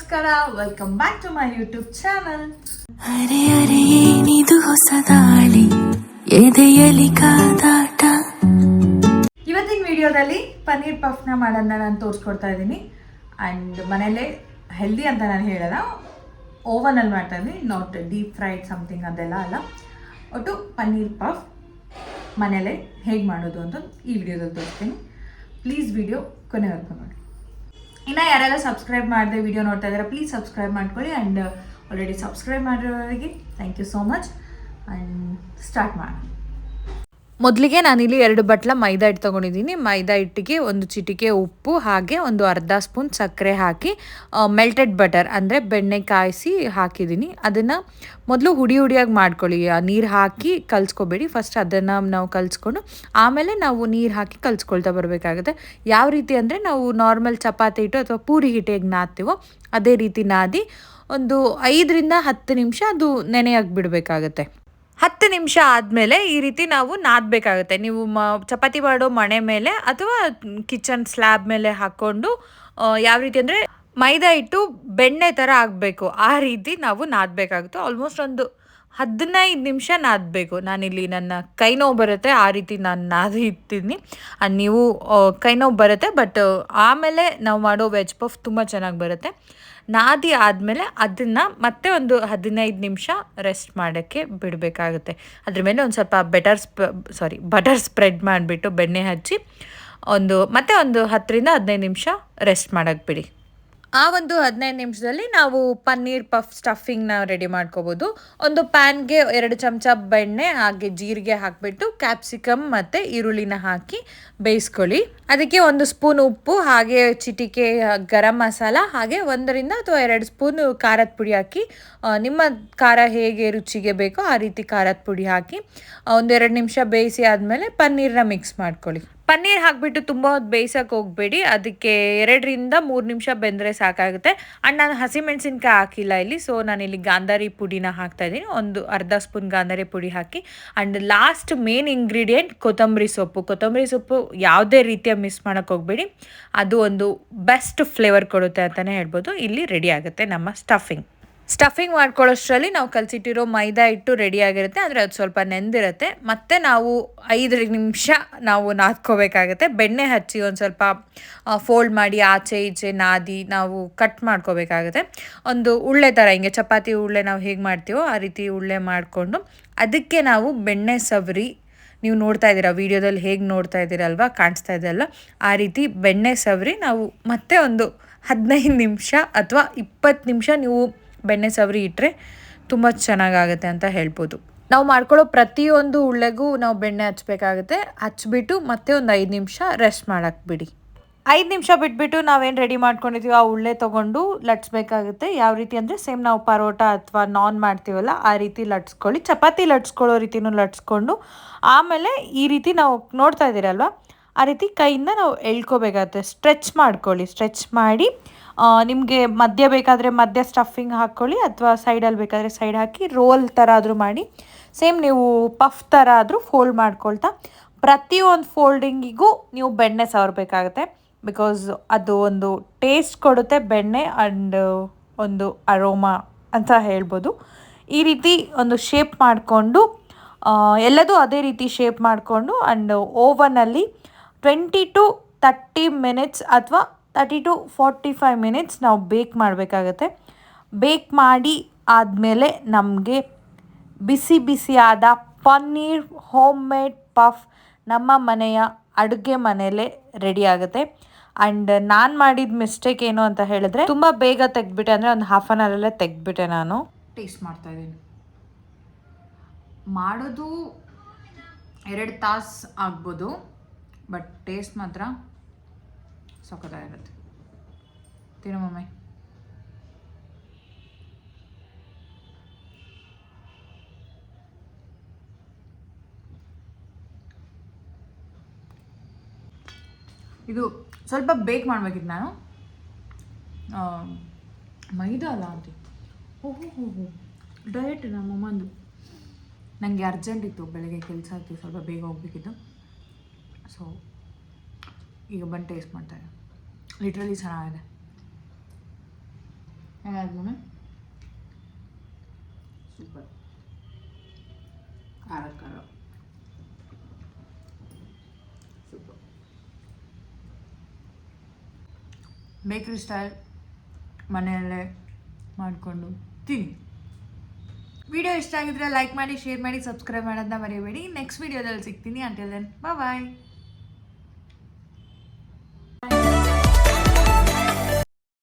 ನಮಸ್ಕಾರ. Welcome back to my YouTube channel ಅರೆ ಅರೆ ಏನಿದು ಹೊಸ ದಾಳಿ? ಎದೆಯಲಿ ಕಾದಾಟ? ಇವತ್ತಿನ ವಿಡಿಯೋದಲ್ಲಿ ಪನ್ನೀರ್ ಪಫ್ನ ಮಾಡೋದನ್ನ ನಾನು ತೋರಿಸ್ಕೊಡ್ತಾ ಇದ್ದೀನಿ. ಆ್ಯಂಡ್ ಮನೆಯಲ್ಲೇ ಹೆಲ್ದಿ ಅಂತ ನಾನು ಹೇಳಲ್ಲ. ಓವನಲ್ಲಿ ಮಾಡ್ತಾ ಇದ್ದೀನಿ. ನಾಟ್ ಡೀಪ್ ಫ್ರೈಡ್ ಸಮಥಿಂಗ್ ಅದೆಲ್ಲ ಅಲ್ಲ. ಒಟ್ಟು ಪನ್ನೀರ್ ಪಫ್ ಮನೆಯಲ್ಲೇ ಹೇಗೆ ಮಾಡೋದು ಅಂತ ಈ ವಿಡಿಯೋದಲ್ಲಿ ತೋರಿಸ್ತೀನಿ. ಪ್ಲೀಸ್ ವಿಡಿಯೋ ಕೊನೆವರೆಗೂ ನೋಡಿ. ಇನ್ನು ಯಾರೆಲ್ಲ ಸಬ್ಸ್ಕ್ರೈಬ್ ಮಾಡದೆ ವಿಡಿಯೋ ನೋಡ್ತಾ ಇದ್ದಾರೆ ಪ್ಲೀಸ್ ಸಬ್ಸ್ಕ್ರೈಬ್ ಮಾಡ್ಕೊಳ್ಳಿ and already subscribe ಮಾಡಿರೋರಿಗೆ thank you so much and start ಮಾಡೋಣ. ಮೊದಲಿಗೆ ನಾನಿಲ್ಲಿ ಎರಡು ಬಟ್ಲ ಮೈದಾ ಹಿಟ್ಟು ತೊಗೊಂಡಿದ್ದೀನಿ. ಮೈದಾ ಹಿಟ್ಟಿಗೆ ಒಂದು ಚಿಟಿಕೆ ಉಪ್ಪು, ಹಾಗೆ ಒಂದು ಅರ್ಧ ಸ್ಪೂನ್ ಸಕ್ಕರೆ ಹಾಕಿ ಮೆಲ್ಟೆಡ್ ಬಟರ್ ಅಂದರೆ ಬೆಣ್ಣೆ ಕಾಯಿಸಿ ಹಾಕಿದ್ದೀನಿ. ಅದನ್ನು ಮೊದಲು ಹುಡಿ ಹುಡಿಯಾಗಿ ಮಾಡ್ಕೊಳ್ಳಿ. ನೀರು ಹಾಕಿ ಕಲ್ಸ್ಕೊಬೇಡಿ. ಫಸ್ಟ್ ಅದನ್ನು ನಾವು ಕಲಿಸ್ಕೊಂಡು, ಆಮೇಲೆ ನಾವು ನೀರು ಹಾಕಿ ಕಲ್ಸ್ಕೊಳ್ತಾ ಬರಬೇಕಾಗುತ್ತೆ. ಯಾವ ರೀತಿ ಅಂದರೆ ನಾವು ನಾರ್ಮಲ್ ಚಪಾತಿ ಹಿಟ್ಟು ಅಥವಾ ಪೂರಿ ಹಿಟ್ಟಿಗೆ ನಾದ್ತೀವೋ, ಅದೇ ರೀತಿ ನಾದಿ ಒಂದು ಐದರಿಂದ ಹತ್ತು ನಿಮಿಷ ಅದು ನೆನೆಯಾಗಿ ಬಿಡಬೇಕಾಗತ್ತೆ. ಹತ್ತು ನಿಮಿಷ ಆದಮೇಲೆ ಈ ರೀತಿ ನಾವು ನಾದಬೇಕಾಗುತ್ತೆ. ನೀವು ಮ, ಚಪಾತಿ ಮಾಡೋ ಮಣೆ ಮೇಲೆ ಅಥವಾ ಕಿಚನ್ ಸ್ಲ್ಯಾಬ್ ಮೇಲೆ ಹಾಕ್ಕೊಂಡು ಯಾವ ರೀತಿ ಅಂದರೆ ಮೈದಾ ಹಿಟ್ಟು ಬೆಣ್ಣೆ ಥರ ಆಗಬೇಕು. ಆ ರೀತಿ ನಾವು ನಾದಬೇಕಾಗುತ್ತೆ. ಆಲ್ಮೋಸ್ಟ್ ಒಂದು ಹದಿನೈದು ನಿಮಿಷ ನಾದಬೇಕು. ನಾನಿಲ್ಲಿ ನನ್ನ ಕೈ ನೋವು ಬರುತ್ತೆ, ಆ ರೀತಿ ನಾನು ನಾದಿ ನೀವು ಕೈನೋವು ಬರುತ್ತೆ, ಬಟ್ ಆಮೇಲೆ ನಾವು ಮಾಡೋ ವೆಜ್ ಪಫ್ ತುಂಬ ಚೆನ್ನಾಗಿ ಬರುತ್ತೆ. ನಾದಿ ಆದಮೇಲೆ ಅದನ್ನು ಮತ್ತೆ ಒಂದು ಹದಿನೈದು ನಿಮಿಷ ರೆಸ್ಟ್ ಮಾಡೋಕ್ಕೆ ಬಿಡಬೇಕಾಗುತ್ತೆ. ಅದ್ರ ಮೇಲೆ ಒಂದು ಸ್ವಲ್ಪ ಬೆಟರ್ ಸ್ಪ ಸಾರಿ ಬಟರ್ ಸ್ಪ್ರೆಡ್ ಮಾಡಿಬಿಟ್ಟು ಬೆಣ್ಣೆ ಹಚ್ಚಿ ಒಂದು, ಮತ್ತೆ ಒಂದು ಹತ್ತರಿಂದ ಹದಿನೈದು ನಿಮಿಷ ರೆಸ್ಟ್ ಮಾಡೋಕ್ಕೆ ಬಿಡಿ. ಆ ಒಂದು ಹದಿನೈದು ನಿಮಿಷದಲ್ಲಿ ನಾವು ಪನ್ನೀರ್ ಪಫ್ ಸ್ಟಫಿಂಗ್ನ ರೆಡಿ ಮಾಡ್ಕೋಬೋದು. ಒಂದು ಪ್ಯಾನ್ಗೆ ಎರಡು ಚಮಚ ಬೆಣ್ಣೆ, ಹಾಗೆ ಜೀರಿಗೆ ಹಾಕಿಬಿಟ್ಟು ಕ್ಯಾಪ್ಸಿಕಮ್ ಮತ್ತು ಈರುಳ್ಳಿನ ಹಾಕಿ ಬೇಯಿಸ್ಕೊಳ್ಳಿ. ಅದಕ್ಕೆ ಒಂದು ಸ್ಪೂನ್ ಉಪ್ಪು, ಹಾಗೆ ಚಿಟಿಕೆ ಗರಂ ಮಸಾಲ, ಹಾಗೆ ಒಂದರಿಂದ ಅಥವಾ ಎರಡು ಸ್ಪೂನ್ ಖಾರದ ಪುಡಿ ಹಾಕಿ ನಿಮ್ಮ ಖಾರ ಹೇಗೆ ರುಚಿಗೆ ಬೇಕೋ ಆ ರೀತಿ ಖಾರದ ಪುಡಿ ಹಾಕಿ ಒಂದೆರಡು ನಿಮಿಷ ಬೇಯಿಸಿ ಆದಮೇಲೆ ಪನ್ನೀರ್ನ ಮಿಕ್ಸ್ ಮಾಡ್ಕೊಳ್ಳಿ. ಪನ್ನೀರ್ ಹಾಕಿಬಿಟ್ಟು ತುಂಬ ಹೊತ್ತು ಬೇಯಿಸೋಕೆ ಹೋಗಬೇಡಿ. ಅದಕ್ಕೆ ಎರಡರಿಂದ ಮೂರು ನಿಮಿಷ ಬೆಂದರೆ ಸಾಕಾಗುತ್ತೆ. ಆ್ಯಂಡ್ ನಾನು ಹಸಿಮೆಣಸಿನ್ಕಾಯಿ ಹಾಕಿಲ್ಲ ಇಲ್ಲಿ ಸೊ ನಾನಿಲ್ಲಿ ಗಾಂಧಾರಿ ಪುಡಿನ ಹಾಕ್ತಾ ಇದ್ದೀನಿ. ಒಂದು ಅರ್ಧ ಸ್ಪೂನ್ ಗಾಂಧಾರಿ ಪುಡಿ ಹಾಕಿ ಆ್ಯಂಡ್ ಲಾಸ್ಟ್ ಮೇನ್ ಇಂಗ್ರೀಡಿಯೆಂಟ್ ಕೊತ್ತಂಬರಿ ಸೊಪ್ಪು. ಕೊತ್ತಂಬರಿ ಸೊಪ್ಪು ಯಾವುದೇ ರೀತಿಯ ಮಿಸ್ ಮಾಡೋಕ್ಕೆ ಹೋಗಬೇಡಿ. ಅದು ಒಂದು ಬೆಸ್ಟ್ ಫ್ಲೇವರ್ ಕೊಡುತ್ತೆ ಅಂತಲೇ ಹೇಳ್ಬೋದು. ಇಲ್ಲಿ ರೆಡಿ ಆಗುತ್ತೆ ನಮ್ಮ ಸ್ಟಫಿಂಗ್ ಸ್ಟಫಿಂಗ್ ಮಾಡ್ಕೊಳ್ಳೋಷ್ಟರಲ್ಲಿ ನಾವು ಕಲಸಿಟ್ಟಿರೋ ಮೈದಾ ಹಿಟ್ಟು ರೆಡಿ ಆಗಿರುತ್ತೆ. ಅಂದರೆ ಅದು ಸ್ವಲ್ಪ ನೆಂದಿರುತ್ತೆ. ಮತ್ತು ನಾವು ಐದು ನಿಮಿಷ ನಾವು ನಾದ್ಕೋಬೇಕಾಗುತ್ತೆ. ಬೆಣ್ಣೆ ಹಚ್ಚಿ ಒಂದು ಸ್ವಲ್ಪ ಫೋಲ್ಡ್ ಮಾಡಿ ಆಚೆ ಈಚೆ ನಾದಿ ನಾವು ಕಟ್ ಮಾಡ್ಕೋಬೇಕಾಗುತ್ತೆ. ಒಂದು ಉಳ್ಳೆ ಥರ ಹಿಂಗೆ ಚಪಾತಿ ಉಳ್ಳೆ ನಾವು ಹೇಗೆ ಮಾಡ್ತೀವೋ ಆ ರೀತಿ ಉಳ್ಳೆ ಮಾಡಿಕೊಂಡು ಅದಕ್ಕೆ ನಾವು ಬೆಣ್ಣೆ ಸವರಿ, ನೀವು ನೋಡ್ತಾ ಇದ್ದೀರಾ, ವಿಡಿಯೋದಲ್ಲಿ ಹೇಗೆ ನೋಡ್ತಾ ಇದ್ದೀರಲ್ವ, ಕಾಣಿಸ್ತಾ ಇದೆಯಲ್ಲ ಆ ರೀತಿ ಬೆಣ್ಣೆ ಸವರಿ ನಾವು ಮತ್ತೆ ಒಂದು ಹದಿನೈದು ನಿಮಿಷ ಅಥವಾ ಇಪ್ಪತ್ತು ನಿಮಿಷ ನೀವು ಬೆಣ್ಣೆ ಸವರಿ ಇಟ್ಟರೆ ತುಂಬ ಚೆನ್ನಾಗಾಗುತ್ತೆ ಅಂತ ಹೇಳ್ಬೋದು. ನಾವು ಮಾಡ್ಕೊಳ್ಳೋ ಪ್ರತಿಯೊಂದು ಉಳ್ಳೆಗೂ ನಾವು ಬೆಣ್ಣೆ ಹಚ್ಚಬೇಕಾಗುತ್ತೆ ಹಚ್ಬಿಟ್ಟು ಮತ್ತೆ ಒಂದು ಐದು ನಿಮಿಷ ರೆಸ್ಟ್ ಮಾಡೋಕೆ ಬಿಡಿ. ಐದು ನಿಮಿಷ ಬಿಟ್ಬಿಟ್ಟು ನಾವೇನು ರೆಡಿ ಮಾಡ್ಕೊಂಡಿದ್ದೀವಿ ಆ ಉಳ್ಳೆ ತೊಗೊಂಡು ಲಟ್ಸ್ಬೇಕಾಗುತ್ತೆ. ಯಾವ ರೀತಿ ಅಂದರೆ ಸೇಮ್ ನಾವು ಪರೋಟ ಅಥವಾ ನಾನ್ ಮಾಡ್ತೀವಲ್ಲ ಆ ರೀತಿ ಲಟ್ಸ್ಕೊಳ್ಳಿ. ಚಪಾತಿ ಲಟ್ಸ್ಕೊಳ್ಳೋ ರೀತಿನೂ ಲಟ್ಸ್ಕೊಂಡು ಆಮೇಲೆ ಈ ರೀತಿ ನಾವು ನೋಡ್ತಾ ಇದ್ದೀರಲ್ವ? ಆ ರೀತಿ ಕೈಯಿಂದ ನಾವು ಎಳ್ಕೊಬೇಕಾಗುತ್ತೆ. ಸ್ಟ್ರೆಚ್ ಮಾಡ್ಕೊಳ್ಳಿ. ಸ್ಟ್ರೆಚ್ ಮಾಡಿ ನಿಮಗೆ ಮಧ್ಯ ಬೇಕಾದರೆ ಮಧ್ಯ ಸ್ಟಫಿಂಗ್ ಹಾಕ್ಕೊಳ್ಳಿ ಅಥವಾ ಸೈಡಲ್ಲಿ ಬೇಕಾದರೆ ಸೈಡ್ ಹಾಕಿ ರೋಲ್ ಥರ ಆದರೂ ಮಾಡಿ. ಸೇಮ್ ನೀವು ಪಫ್ ಥರ ಆದರೂ ಫೋಲ್ಡ್ ಮಾಡ್ಕೊಳ್ತಾ, ಪ್ರತಿಯೊಂದು ಫೋಲ್ಡಿಂಗಿಗೂ ನೀವು ಬೆಣ್ಣೆ ಸವರಬೇಕಾಗತ್ತೆ. ಬಿಕಾಸ್ ಅದು ಒಂದು ಟೇಸ್ಟ್ ಕೊಡುತ್ತೆ ಬೆಣ್ಣೆ ಆ್ಯಂಡ್ ಒಂದು ಅರೋಮಾ ಅಂತ ಹೇಳ್ಬೋದು. ಈ ರೀತಿ ಒಂದು ಶೇಪ್ ಮಾಡಿಕೊಂಡು ಎಲ್ಲದೂ ಅದೇ ರೀತಿ ಶೇಪ್ ಮಾಡಿಕೊಂಡು ಆ್ಯಂಡ್ ಓವನಲ್ಲಿ ಟ್ವೆಂಟಿ ಟು ತರ್ಟಿ ಮಿನಿಟ್ಸ್ ಅಥವಾ thirty to forty five minutes ನಾವು ಬೇಕ್ ಮಾಡಬೇಕಾಗತ್ತೆ. ಬೇಕ್ ಮಾಡಿ ಆದಮೇಲೆ ನಮಗೆ ಬಿಸಿ ಬಿಸಿಯಾದ ಪನ್ನೀರ್ ಹೋಮ್ ಮೇಡ್ ಪಫ್ ನಮ್ಮ ಮನೆಯ ಅಡುಗೆ ಮನೆಯಲ್ಲೇ ರೆಡಿ ಆಗುತ್ತೆ. ಆ್ಯಂಡ್ ನಾನು ಮಾಡಿದ ಮಿಸ್ಟೇಕ್ ಏನು ಅಂತ ಹೇಳಿದ್ರೆ ತುಂಬ ಬೇಗ ತೆಗ್ದುಬಿಟ್ಟೆ ಅಂದರೆ ಒಂದು ಹಾಫ್ ಆನ್ ಅವರಲ್ಲೇ ತೆಗ್ದುಬಿಟ್ಟೆ ನಾನು. ಟೇಸ್ಟ್ ಮಾಡ್ತಾ ಇದ್ದೀನಿ. ಮಾಡೋದು ಎರಡು ತಾಸು ಆಗ್ಬೋದು. ಬಟ್ ಟೇಸ್ಟ್ ಮಾತ್ರ ಸಖತ್ತಾಗಿರುತ್ತೆ ತಿನ್ನು ಮಮ್ಮಿ. ಇದು ಸ್ವಲ್ಪ ಬೇಕ್ ಮಾಡ್ಬೇಕಿತ್ತು ನಾನು. ಮೈದಾ ಅಲ್ಲ ಅಂತ ಓಹೋ ಹೋ ಹೋ ಡಯಟ್ ನಮ್ಮಮ್ಮಂದು ನನಗೆ ಅರ್ಜೆಂಟ್ ಇತ್ತು ಬೆಳಗ್ಗೆ ಕೆಲಸ ಇತ್ತು ಸ್ವಲ್ಪ ಬೇಗ ಹೋಗ್ಬೇಕಿತ್ತು. ಸೊ ಈಗ ಬಂದು ಟೇಸ್ಟ್ ಮಾಡ್ತಾರೆ ಲಿಟ್ರಲಿ ಚೆನ್ನಾಗಿದೆ. ಹೇಗಾದ್ಮೇಲೆ ಸೂಪರ್ ಖಾರ ಖಾರ. ಸೂಪರ್ ಬೇಕ್ರಿ ಸ್ಟೈಲ್ ಮನೆಯಲ್ಲೇ ಮಾಡಿಕೊಂಡು ತಿನ್ನಿ. ವಿಡಿಯೋ ಇಷ್ಟ ಆಗಿದ್ರೆ ಲೈಕ್ ಮಾಡಿ ಶೇರ್ ಮಾಡಿ ಸಬ್ಸ್ಕ್ರೈಬ್ ಮಾಡೋದನ್ನ ಮರಿಬೇಡಿ. ನೆಕ್ಸ್ಟ್ ವಿಡಿಯೋದಲ್ಲಿ ಸಿಗ್ತೀನಿ. Until then bye